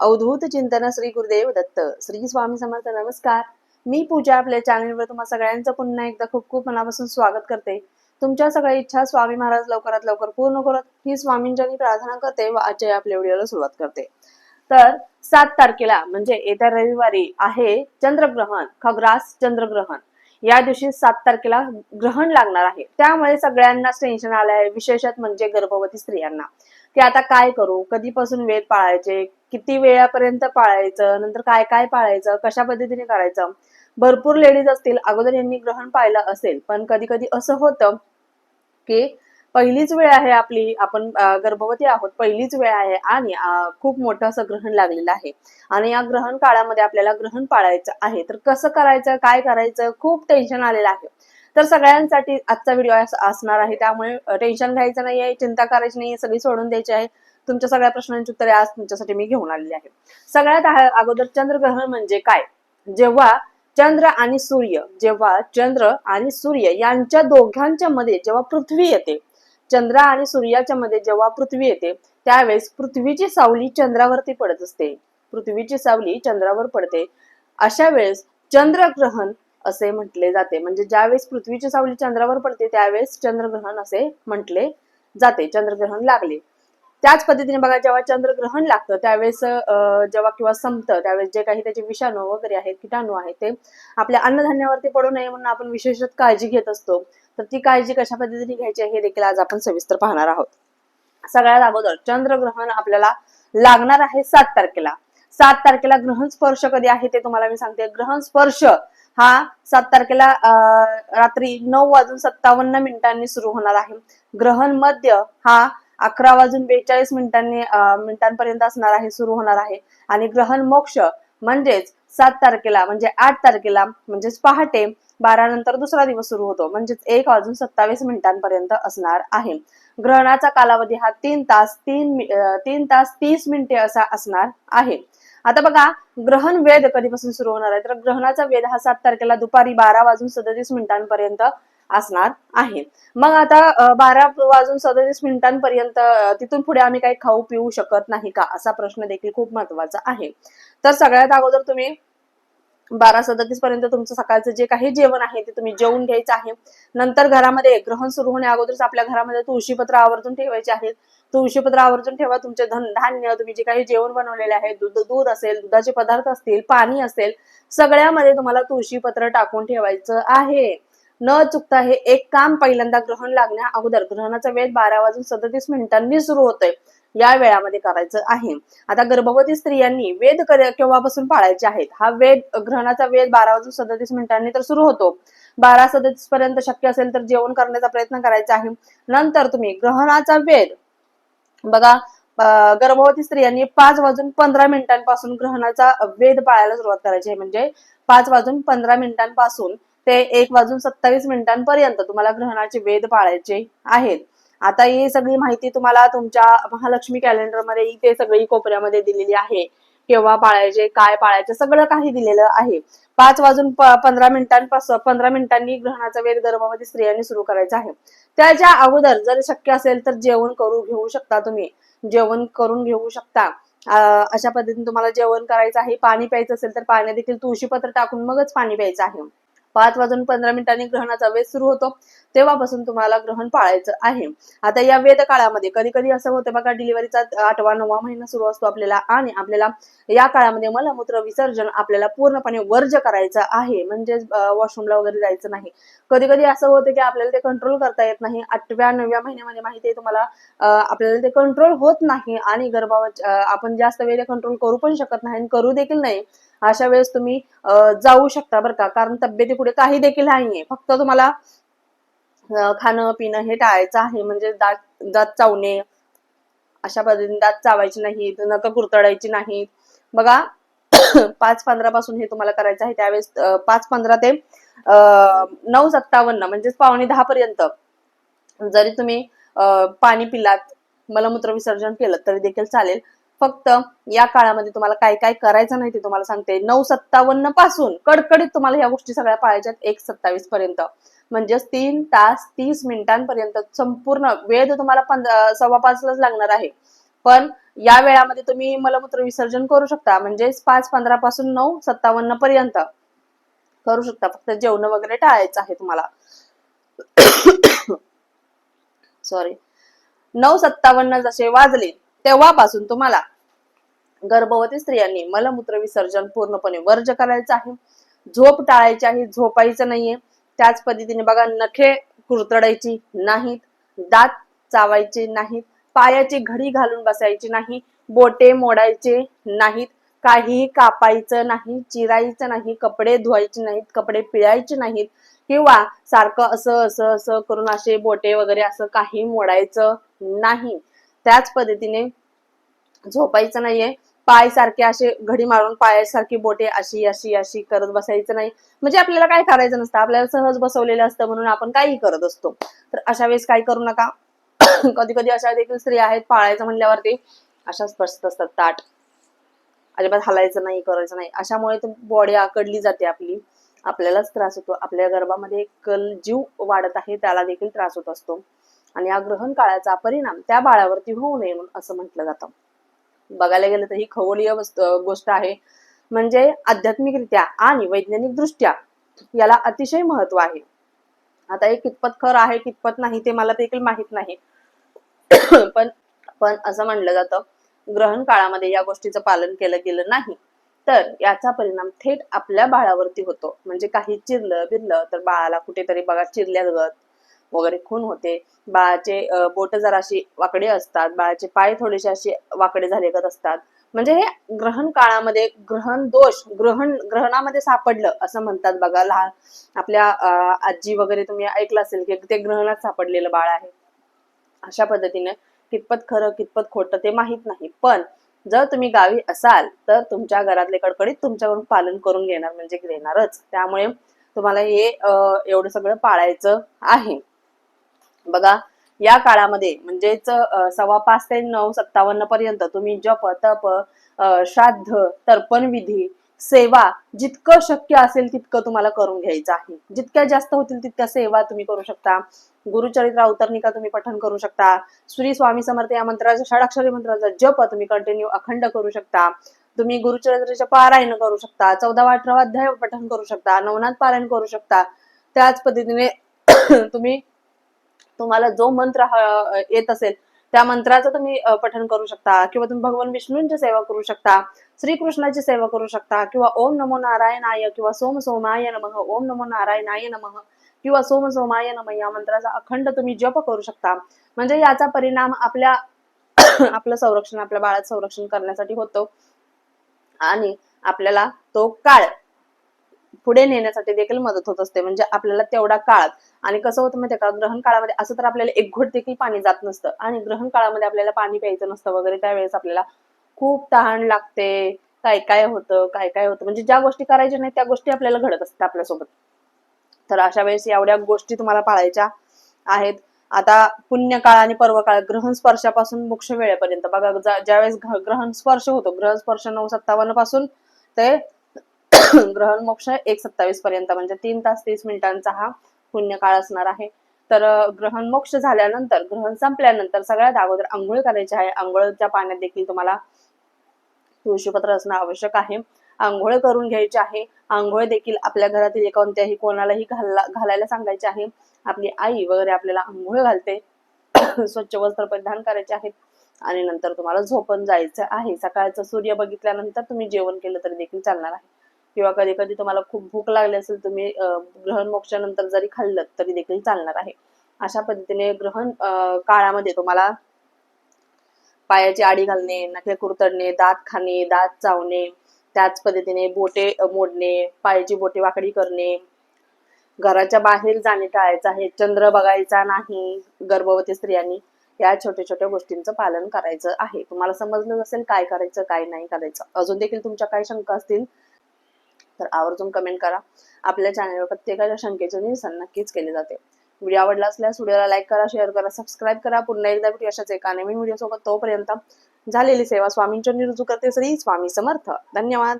अवधूत चिंतन श्री गुरुदेव दत्त. श्री स्वामी समर्थ नमस्कार. मी पूजा आपल्या चॅनलवर तुम्हाला सगळ्यांचं पुन्हा एकदा खूप खूप मनापासून स्वागत करते. तुमच्या सगळ्या इच्छा स्वामी महाराज लवकरात लवकर पूर्ण करत ही स्वामींच्या प्रार्थना करते व आजच्या आपल्या व्हिडिओला सुरुवात करते. तर सात तारखेला म्हणजे येत्या रविवारी आहे चंद्रग्रहण खग्रास चंद्रग्रहण. या दिवशी सात तारखेला ग्रहण लागणार आहे. त्यामुळे सगळ्यांनाच टेन्शन आलं आहे विशेषत म्हणजे गर्भवती स्त्रियांना. की आता काय करू? कधीपासून वेद पाळायचे? किती वेळापर्यंत पाळायचं नंतर काय काय पाळायचं कशा पद्धतीने करायचं? भरपूर लेडीज असतील अगोदर यांनी ग्रहण पाहिलं असेल पण कधी कधी असं होतं की पहिलीच वेळ आहे आपली आपण गर्भवती आहोत पहिलीच वेळ आहे आणि खूप मोठं असं ग्रहण लागलेलं आहे. आणि या ग्रहण काळामध्ये आपल्याला ग्रहण पाळायचं आहे. तर कसं करायचं काय करायचं? खूप टेन्शन आलेलं आहे. तर सगळ्यांसाठी आजचा व्हिडिओ असणार आहे. त्यामुळे टेन्शन घ्यायचं नाही आहे चिंता करायची नाही सगळी सोडून द्यायची आहे. तुमच्या सगळ्या प्रश्नांची उत्तरे आज तुमच्यासाठी मी घेऊन आलेली आहे. सगळ्यात अगोदर चंद्रग्रहण म्हणजे काय? जेव्हा चंद्र आणि सूर्य जेव्हा चंद्र आणि सूर्य यांच्या दोघांच्या मध्ये जेव्हा पृथ्वी येते चंद्र आणि सूर्याच्या मध्ये जेव्हा पृथ्वी येते त्यावेळेस पृथ्वीची सावली चंद्रावरती पडत असते. पृथ्वीची सावली चंद्रावर पडते. अशा वेळेस चंद्रग्रहण असे म्हटले जाते. म्हणजे ज्यावेळेस पृथ्वीची सावली चंद्रावर पडते त्यावेळेस चंद्रग्रहण असे म्हटले जाते. चंद्रग्रहण लागले. त्याच पद्धतीने बघा जेव्हा चंद्रग्रहण लागतं त्यावेळेस जेव्हा किंवा संपतं त्यावेळेस जे काही त्याचे विषाणू वगैरे आहेत किटाणू आहेत ते आपल्या अन्नधान्यावरती पडू नये म्हणून आपण विशेषत काळजी घेत असतो. तर ती काळजी कशा पद्धतीने घ्यायची आहे हे देखील आज आपण सविस्तर पाहणार आहोत. सगळ्यात अगोदर चंद्रग्रहण आपल्याला लागणार आहे सात तारखेला. सात तारखेला ग्रहण स्पर्श कधी आहे ते तुम्हाला मी सांगते. ग्रहण स्पर्श हा सात तारखेला अं, रात्री नऊ वाजून सत्तावन्न मिनिटांनी सुरू होणार आहे. ग्रहण मध्य हा अकरा वाजून बेचाळीस मिनिटांनी मिनिटांपर्यंत असणार आहे सुरू होणार आहे. आणि ग्रहण मोक्ष म्हणजेच सात तारखेला म्हणजे आठ तारखेला म्हणजेच पहाटे बारा नंतर दुसरा दिवस सुरू होतो. म्हणजेच एक वाजून सत्तावीस मिनिटांपर्यंत असणार आहे. ग्रहणाचा कालावधी हा तीन तास तीन तीन तास तीस मिनिटे असा असणार आहे. आता बघा ग्रहण वेद कधीपासून सुरू होणार आहे? तर ग्रहणाचा वेद हा सात तारखेला दुपारी बारा वाजून सदतीस मिनिटांपर्यंत असणार आहे. मग आता बारा वाजून सदतीस मिनिटांपर्यंत तिथून पुढे आम्ही काही खाऊ पिऊ शकत नाही का? असा प्रश्न देखील खूप महत्त्वाचा आहे. तर सगळ्यात अगोदर तुम्ही बारा सदतीस पर्यंत तुमचं सकाळचं जे काही जेवण आहे ते तुम्ही जेवून घ्यायचं आहे. नंतर घरामध्ये ग्रहण सुरू होण्या अगोदरच आपल्या घरामध्ये तुळशीपत्र आवर्जून ठेवायचे आहेत. तुळशीपत्र आवर्जून ठेवा तुमचे धन धान्य तुम्ही जे काही जेवण बनवलेले आहे दूध दूध असेल दुधाचे पदार्थ असतील पाणी असेल सगळ्यामध्ये तुम्हाला तुळशीपत्र टाकून ठेवायचं आहे. न चुकता हे एक काम पहिल्यांदा ग्रहण लागण्या अगोदर ग्रहणाचा वेळ बारा वाजून सदतीस मिनिटांनी सुरू होतोय. या वेळामध्ये करायचं आहे. आता गर्भवती स्त्रियांनी वेद केव्हापासून पाळायचे आहेत? हा वेद ग्रहणाचा वेद बारा वाजून सदतीस मिनिटांनी तर सुरू होतो. बारा सदतीस पर्यंत शक्य असेल तर जेवण करण्याचा प्रयत्न करायचा आहे. नंतर तुम्ही ग्रहणाचा वेद बघा गर्भवती स्त्रियांनी पाच वाजून पंधरा मिनिटांपासून ग्रहणाचा वेध पाळायला सुरुवात करायची आहे. म्हणजे पाच वाजून पंधरा मिनिटांपासून ते एक वाजून सत्तावीस मिनिटांपर्यंत तुम्हाला ग्रहणाचे वेध पाळायचे आहेत. आता ही सगळी माहिती तुम्हाला तुमच्या महालक्ष्मी कॅलेंडरमध्ये इथे सगळी कोपऱ्यामध्ये दिलेली आहे. केव्हा पाळायचे काय पाळायचे सगळं काही दिलेलं आहे. पाच वाजून पंधरा मिनिटांपासून पंधरा मिनिटांनी ग्रहणाचा वेध गर्भवती स्त्रियांनी सुरू करायचा आहे. त्याच्या अगोदर जर शक्य असेल तर जेवण करू घेऊ शकता तुम्ही. जेवण करून घेऊ शकता. अशा पद्धतीने तुम्हाला जेवण करायचं आहे पाणी प्यायचं असेल तर पाणी देखील तुळशीपत्र टाकून मगच पाणी प्यायचं आहे. पाच वाजून पंधरा मिनिटांनी ग्रहणाचा वेध सुरू होतो. तेव्हापासून तुम्हाला ग्रहण पाळायचं आहे. आता या वेद काळामध्ये कधी कधी असं होतं बघा डिलिव्हरीचा आठवा नववा महिना सुरू असतो आपल्याला आणि आपल्याला या काळामध्ये मलमूत्र विसर्जन आपल्याला पूर्णपणे वर्ज करायचं आहे. म्हणजेच वॉशरूमला वगैरे जायचं नाही. कधी कधी असं होतं की आपल्याला ते कंट्रोल करता येत नाही. आठव्या नवव्या महिन्यामध्ये माहिती आहे तुम्हाला आपल्याला ते कंट्रोल होत नाही आणि गर्भावर आपण जास्त वेळ कंट्रोल करू पण शकत नाही आणि करू देखील नाही. अशा वेळेस तुम्ही जाऊ शकता बरं का. कारण तब्येती पुढे काही देखील नाहीये. फक्त तुम्हाला खाणं पिणं हे टाळायचं आहे. म्हणजे दात दात चावणे अशा पद्धतीने दात चावायची नाहीत नका कुरतडायची नाहीत. बघा पाच पंधरा पासून हे तुम्हाला करायचं आहे. त्यावेळेस पाच पंधरा ते अं, नऊ सत्तावन्न म्हणजेच पावणे दहा पर्यंत. जरी तुम्ही अं, पाणी पिलात मलमूत्र विसर्जन केलं तरी देखील चालेल. फक्त या काळामध्ये तुम्हाला काय काय करायचं नाही ते तुम्हाला सांगते. नऊ सत्तावन्नपासून कडकडीत तुम्हाला या गोष्टी सगळ्या पाळायच्यात एक सत्तावीस पर्यंत. म्हणजेच तीन तास तीस मिनिटांपर्यंत संपूर्ण वेळ तर तुम्हाला सव्वा पाचलाच लागणार आहे. पण या वेळामध्ये तुम्ही मलमूत्र विसर्जन करू शकता. म्हणजेच पाच पंधरा पासून नऊ सत्तावन्न पर्यंत करू शकता. फक्त जेवण वगैरे टाळायचं आहे तुम्हाला. सॉरी नऊ सत्तावन्न जसे वाजले तेव्हापासून तुम्हाला गर्भवती स्त्रियांनी मलमूत्र विसर्जन पूर्णपणे वर्ज करायचं आहे. झोप टाळायची आहे झोपायचं नाहीये. त्याच पद्धतीने बघा नखे कुरतडायची नाहीत दात चावायचे नाहीत पायाची घडी घालून बसायची नाही बोटे मोडायचे नाहीत काहीही कापायचं नाही चिरायचं नाही कपडे धुवायचे नाहीत कपडे पिळायचे नाहीत किंवा सारखं असं असं असं करून असे बोटे वगैरे असं काही मोडायचं नाही. त्याच पद्धतीने झोपायचं नाहीये. पाय सारखे असे घडी मारून पायासारखी बोटे अशी अशी अशी करत बसायचं नाही. म्हणजे आपल्याला काय करायचं नसतं. आपल्याला सहज बसवलेलं असतं म्हणून आपण काही करत असतो. तर अशा वेळेस काय करू नका. कधी कधी अशा देखील स्त्रिया आहेत पाळायचं म्हणल्यावरती अशा बसत असतात ताट. अजिबात हलायचं नाही करायचं नाही. अशामुळे बॉडी आकडली जाते आपली. आपल्यालाच त्रास होतो. आपल्या गर्भामध्ये कल जीव वाढत आहे त्याला देखील त्रास होत असतो. आणि या ग्रहण काळाचा परिणाम त्या बाळावरती होऊ नये म्हणून असं म्हटलं जातं. बघायला गेलं तर ही खगोलीय गोष्ट आहे. म्हणजे आध्यात्मिकरित्या आणि वैज्ञानिक दृष्ट्या याला अतिशय महत्त्व आहे. आता हे कितपत खरं आहे कितपत नाही ते मला देखील माहीत नाही. पण पण असं म्हणलं जातं ग्रहण काळामध्ये या गोष्टीचं पालन केलं गेलं नाही तर याचा परिणाम थेट आपल्या बाळावरती होतो. म्हणजे काही चिरलं बिरलं तर बाळाला कुठेतरी बघा चिरल्यागत वगैरे खून होते. बाळाचे बोट जराशी वाकडे असतात. बाळाचे पाय थोडेसे असे वाकडे झाले असतात. म्हणजे हे ग्रहण काळामध्ये ग्रहण दोष ग्रहण ग्रहणामध्ये सापडलं असं म्हणतात बघा. लहान आपल्या आजी वगैरे तुम्ही ऐकलं असेल की ते ग्रहणात सापडलेलं बाळ आहे. अशा पद्धतीने कितपत खरं कितपत खोटं ते माहीत नाही. पण जर तुम्ही गावी असाल तर तुमच्या घरातले कडकडीत तुमच्याकडून पालन करून घेणार म्हणजे घेणारच. त्यामुळे तुम्हाला हे एवढं सगळं पाळायचं आहे. बघा या काळामध्ये म्हणजेच सव्वा पाच ते नऊ सत्तावन्न पर्यंत तुम्ही जप तप श्राद्ध तर्पण विधी सेवा जितकं शक्य असेल तितकं तुम्हाला करून घ्यायचं आहे. जितक्या जास्त होतील तितक्या सेवा तुम्ही करू शकता. गुरुचरित्र अवतरणिका तुम्ही पठन करू शकता. श्री स्वामी समर्थ या मंत्राचा षडाक्षरी मंत्राचा जप तुम्ही कंटिन्यू अखंड करू शकता. तुम्ही गुरुचरित्राचे पारायण करू शकता. चौदा अठरावा अध्याय पठन करू शकता. नवनाथ पारायण करू शकता. त्याच पद्धतीने तुम्ही तुम्हाला जो मंत्र येत असेल त्या मंत्राचं तुम्ही पठन करू शकता किंवा तुम्ही भगवान विष्णूंची सेवा करू शकता श्रीकृष्णाची सेवा करू शकता किंवा ओम नमो नारायणाय किंवा सोम सोमाय नमः ओम नमो नारायणाय नमः किंवा सोम सोमाय नम या मंत्राचा अखंड तुम्ही जप करू शकता. म्हणजे याचा परिणाम आपल्या आपलं संरक्षण आपल्या बाळाचं संरक्षण करण्यासाठी होतो. आणि आपल्याला तो काळ पुढे नेण्यासाठी देखील मदत होत असते. म्हणजे आपल्याला तेवढा काळात आणि कसं होतं माहितीये का ग्रहण काळामध्ये असं तर आपल्याला एक घोट देखील पाणी जात नसतं. आणि ग्रहण काळामध्ये आपल्याला पाणी प्यायचं नसतं वगैरे त्यावेळेस आपल्याला खूप तहान लागते. काय काय होतं काय काय होतं म्हणजे ज्या गोष्टी करायच्या नाही त्या गोष्टी आपल्याला घडत असतात आपल्यासोबत. तर अशा वेळेस एवढ्या गोष्टी तुम्हाला पाळायच्या आहेत. आता पुण्यकाळ आणि पर्वकाळ ग्रहण स्पर्शापासून मोक्ष वेळेपर्यंत. बघा ज्यावेळेस ग्रहण स्पर्श होतो ग्रहण स्पर्श नऊ सत्तावन्नपासून ते ग्रहण मोक्ष एक सत्तावीस पर्यंत म्हणजे तीन तास तीस मिनिटांचा हा पुण्यकाळ असणार आहे. तर ग्रहण मोक्ष झाल्यानंतर ग्रहण संपल्यानंतर सगळ्यात अगोदर आंघोळ करायची आहे. आंघोळच्या पाण्यात देखील तुम्हाला तुळशीपत्र असणं आवश्यक आहे. आंघोळ करून घ्यायची आहे. आंघोळ देखील आपल्या घरातील कोणत्याही कोणालाही घाला घालायला सांगायचे आहे. आपली आई वगैरे आपल्याला आंघोळ घालते. स्वच्छ वस्त्र परिधान करायचे आहेत. आणि नंतर तुम्हाला झोपून जायचं आहे. सकाळचं सूर्य बघितल्यानंतर तुम्ही जेवण केलं तरी देखील चालणार आहे. किंवा कधी कधी तुम्हाला खूप भूक लागली असेल तुम्ही ग्रहण मोक्षानंतर जरी खाल्लं तरी देखील चालणार आहे. अशा पद्धतीने ग्रहण काळामध्ये तुम्हाला पायाची आडी घालणे नखे कुरतडणे दात खाणे दात चावणे त्याच पद्धतीने बोटे मोडणे पायाची बोटे वाकडी करणे घराच्या बाहेर जाणे टाळायचं आहे चंद्र बघायचा नाही गर्भवती स्त्रियांनी या छोट्या छोट्या गोष्टींचं पालन करायचं आहे. तुम्हाला समजलं असेल काय करायचं काय नाही करायचं. अजून देखील तुमच्या काही शंका असतील तर आवर्जून कमेंट करा. आपल्या चॅनलवर प्रत्येकाच्या शंकेचे निरसन नक्कीच केले जाते. व्हिडिओ आवडला असल्यास व्हिडिओला लाईक करा शेअर करा सबस्क्राईब करा. पुन्हा एकदा भेटू अशाच एका नवीन व्हिडिओ सोबत तोपर्यंत झालेली सेवा स्वामींच्या निरुजू करते. श्री स्वामी समर्थ. धन्यवाद.